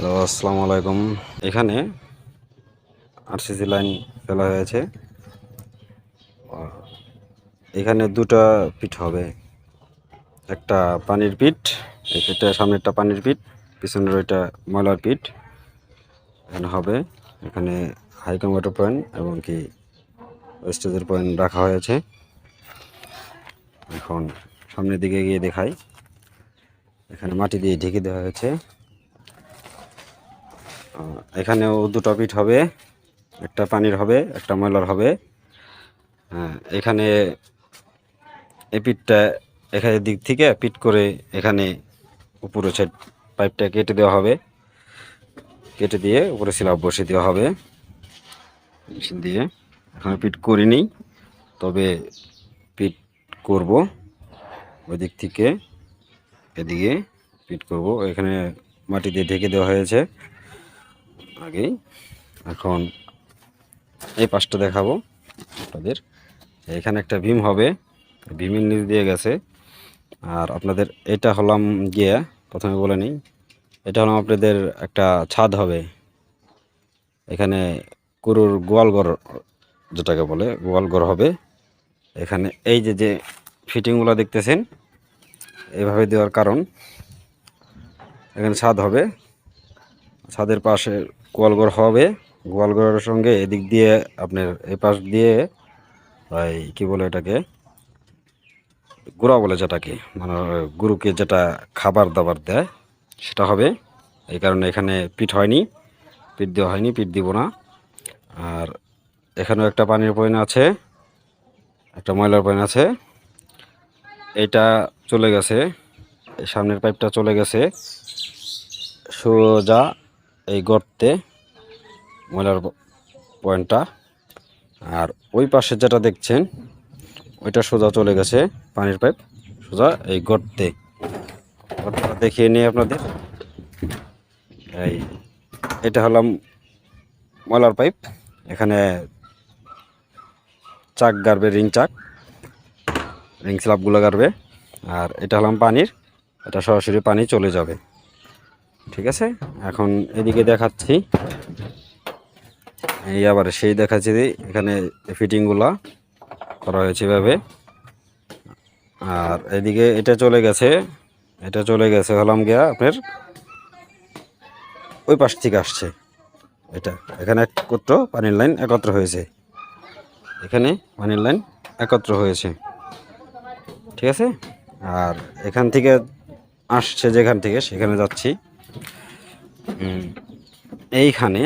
Hello, আসসালামু আলাইকুম। এখানে আরসিসি লাইন ফেলা হয়েছে। এখানে দুটা পিঠ হবে। একটা পানির পিঠ পিঠটা সামনেরটা পানির পিঠ, পিছনের ওইটা ময়লার পিঠ। এখানে হবে, এখানে হাই কনভার্টার পয়েন্ট এবং কি স্টেজের পয়েন্ট রাখা হয়েছে। এখন সামনের দিকে গিয়ে দেখাই। এখানে মাটি দিয়ে ঢেকে দেওয়া হয়েছে। এখানেও দুটো পিঠ হবে একটা পানির হবে একটা ময়লার হবে। হ্যাঁ, এখানে এই পিঠটা এখানে দিক থেকে পিট করে এখানে উপরে সাইড পাইপটা কেটে দেওয়া হবে। কেটে দিয়ে উপরে স্ল্যাব বসিয়ে দেওয়া হবে। মেশিন দিয়ে এখানে পিট করিনি তবে পিট করব ওই দিক থেকে এদিকে পিট করব। এখানে মাটি দিয়ে ঢেকে দেওয়া হয়েছে। আগেই। এখন এই পাশটা দেখাবো আপনাদের। এখানে একটা ভীম হবে। ভীমের নিচ দিয়ে গেছে। আর আপনাদের এটা হলাম গিয়ে, প্রথমে বলে নিই, এটা হলাম আপনাদের একটা ছাদ হবে। এখানে গরুর গোয়ালঘর যেটাকে বলে, গোয়ালঘর হবে। এখানে এই যে যে ফিটিংগুলো দেখতেছেন, এভাবে দেওয়ার কারণ। এখানে ছাদ হবে। ছাদের পাশে গোয়ালঘর হবে। গোয়ালঘরের সঙ্গে এদিক দিয়ে আপনার এই পাশ দিয়ে, ওই কী বলে এটাকে? গুড়া বলে যেটাকে মানে গরুকে যেটা খাবার দাবার দেয়, সেটা হবে। এই কারণে এখানে পিঠ হয়নি, পিঠ দেওয়া হয়নি, পিঠ দিব না। আর এখানেও একটা পানির পয়েন্ট আছে, একটা ময়লার পয়েন্ট আছে। এটা চলে গেছে সামনের পাইপটা চলে গেছে। সোজা এই গর্তে ময়লার পয়েন্টটা। আর ওই পাশে যেটা দেখছেন, ওইটা সোজা চলে গেছে পানির পাইপ, সোজা এই গর্তে। গর্তটা দেখিয়ে নিই আপনাদের। এই, এটা হলাম ময়লার পাইপ। এখানে চাক গাড়বে, রিং চাক। রিং স্ল্যাবগুলো গাড়বে। আর এটা হলাম পানির, এটা সরাসরি পানি চলে যাবে। ঠিক আছে? এখন এদিকে দেখাচ্ছি। এই আবার সেই দেখাচ্ছি এখানে ফিটিংগুলা করা হয়েছে এভাবে। আর এদিকে এটা চলে গেছে, এটা চলে গেছে হলাম গিয়া আপনার ওই পাশ থেকে আসছে। এটা, এখানে একত্র পানির লাইন একত্র হয়েছে। এখানে পানির লাইন একত্র হয়েছে। ঠিক আছে? আর এখান থেকে আসছে যেখান থেকে, সেখানে যাচ্ছি। এইখানে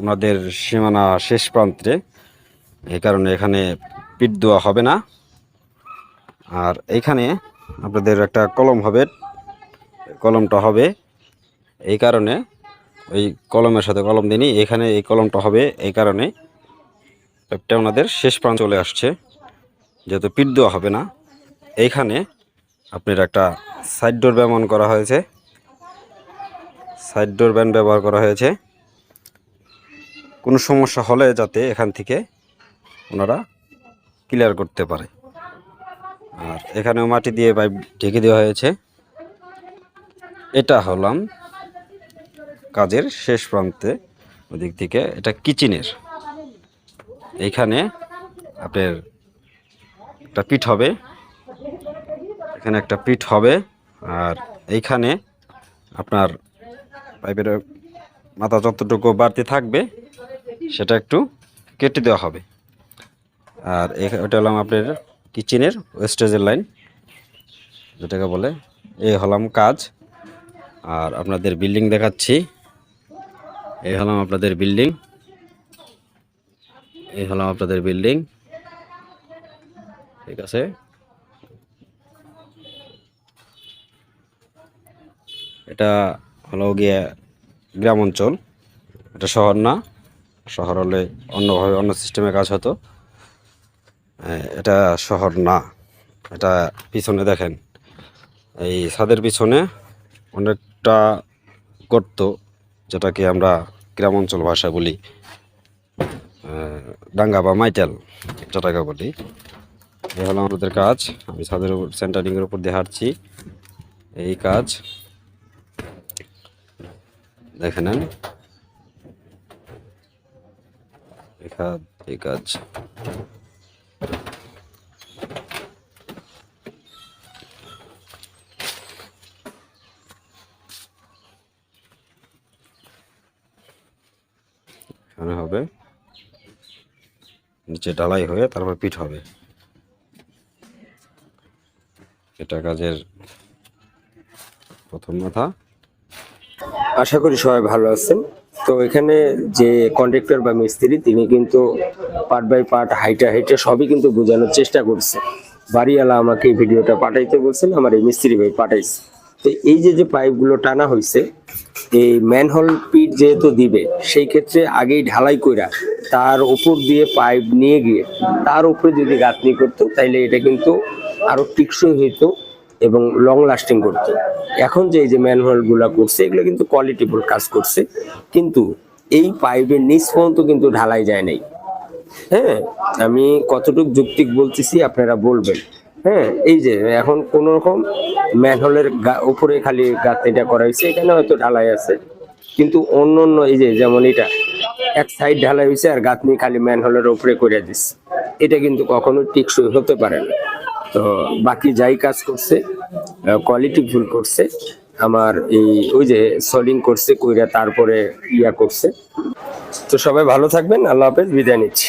ওনাদের সীমানা শেষ প্রান্তে, এই কারণে এখানে পিট দেওয়া হবে না। আর এইখানে আপনাদের একটা কলম হবে, কলমটা হবে। এই কারণে ওই কলমের সাথে কলম দিনই এখানে এই কলমটা হবে, এই কারণে পাইপটা ওনাদের শেষ প্রান্ত চলে আসছে, যেহেতু পিট দেওয়া হবে না। এইখানে আপনার একটা সাইড ডোর ব্যবহার করা হয়েছে। সাইড ডোর ব্যান্ড ব্যবহার করা হয়েছে। কোনো সমস্যা হলে যাতে এখান থেকে ওনারা ক্লিয়ার করতে পারে। আর এখানেও মাটি দিয়ে পাইপ ঢেকে দেওয়া হয়েছে। এটা হলাম কাজের শেষ প্রান্তে, ওদিক থেকে এটা কিচেনের। এইখানে আপনার একটা পিঠ হবে। এখানে একটা পিঠ হবে। আর এইখানে আপনার পাইপের মাথা যতটুকু বাড়তি থাকবে, সেটা একটু কেটে দেওয়া হবে। আর ওটা হলাম আপনার কিচেনের ওয়েস্টেজের লাইন যেটাকে বলে এই হলাম কাজ। আর আপনাদের বিল্ডিং দেখাচ্ছি। এই হলাম আপনাদের বিল্ডিং এই হলাম আপনাদের বিল্ডিং ঠিক আছে? এটা হলো গিয়ে গ্রাম অঞ্চল এটা শহর না, শহর হলে অন্যভাবে অন্য সিস্টেমে কাজ হতো। এটা শহর না, এটা পিছনে দেখেন। এই ছাদের পিছনে অনেকটা গর্ত, যেটাকে আমরা গ্রাম অঞ্চল ভাষা বলি ডাঙ্গা বা মাইটেল যেটাকে বলি। এ হলো আমাদের কাজ। আমি ছাদের উপর সেন্টারিংয়ের উপর দিয়ে হাঁটছি। এই কাজ। দেখে নেন। আছে এখানে হবে। নিচে ঢালাই হয়ে তারপর পিঠ হবে। এটা কাজের প্রথম মাথা। আশা করি সবাই ভালো আছেন। তো এখানে যে কন্ট্রাক্টর বা মিস্ত্রি, তিনি কিন্তু পার্ট বাই পার্ট হাইটা হাইটা সবই কিন্তু বোঝানোর চেষ্টা করছে। বাড়িওয়ালা আমাকে ভিডিওটা পাঠাইতে বলছেন, আমার এই মিস্ত্রি ভাই পাঠাইছে। তো এই যে যে পাইপগুলো টানা হয়েছে এই ম্যানহোল পিট যেহেতু দিবে, সেই ক্ষেত্রে আগেই ঢালাই কইরা তার উপর দিয়ে পাইপ নিয়ে গিয়ে, তার উপরে যদি গাঁথনি করতো, তাইলে এটা কিন্তু আরও টিকসই হইতো এবং লং লাস্টিং করতো। এখন যে এই যে ম্যানহোলগুলা করছে, এগুলো কিন্তু কোয়ালিটিফুল কাজ করছে। কিন্তু এই পাইপের নিচ পর্যন্ত কিন্তু ঢালাই যায় নাই। হ্যাঁ আমি কতটুকু যুক্তিক বলতেছি আপনারা বলবেন। হ্যাঁ এই যে এখন কোন রকম ম্যানহোলের উপরে খালি গাঁথনিটা করা হয়েছে, এখানে হয়তো ঢালাই আছে। কিন্তু অন্য অন্য এই যে যেমন এটা, এক সাইড ঢালাই হয়েছে আর গাঁথনি খালি ম্যানহোলের উপরে করে দিচ্ছে এটা কিন্তু কখনো টিকসই হতে পারে না। তো বাকি যাই কাজ করছে কোয়ালিটি ভুল করছে, আমার এই, ওই যে সলিং করছে, কইরা তারপরে ইয়া করছে। তো সবাই ভালো থাকবেন, আল্লাহ হাফেজ, বিদায় নিচ্ছি।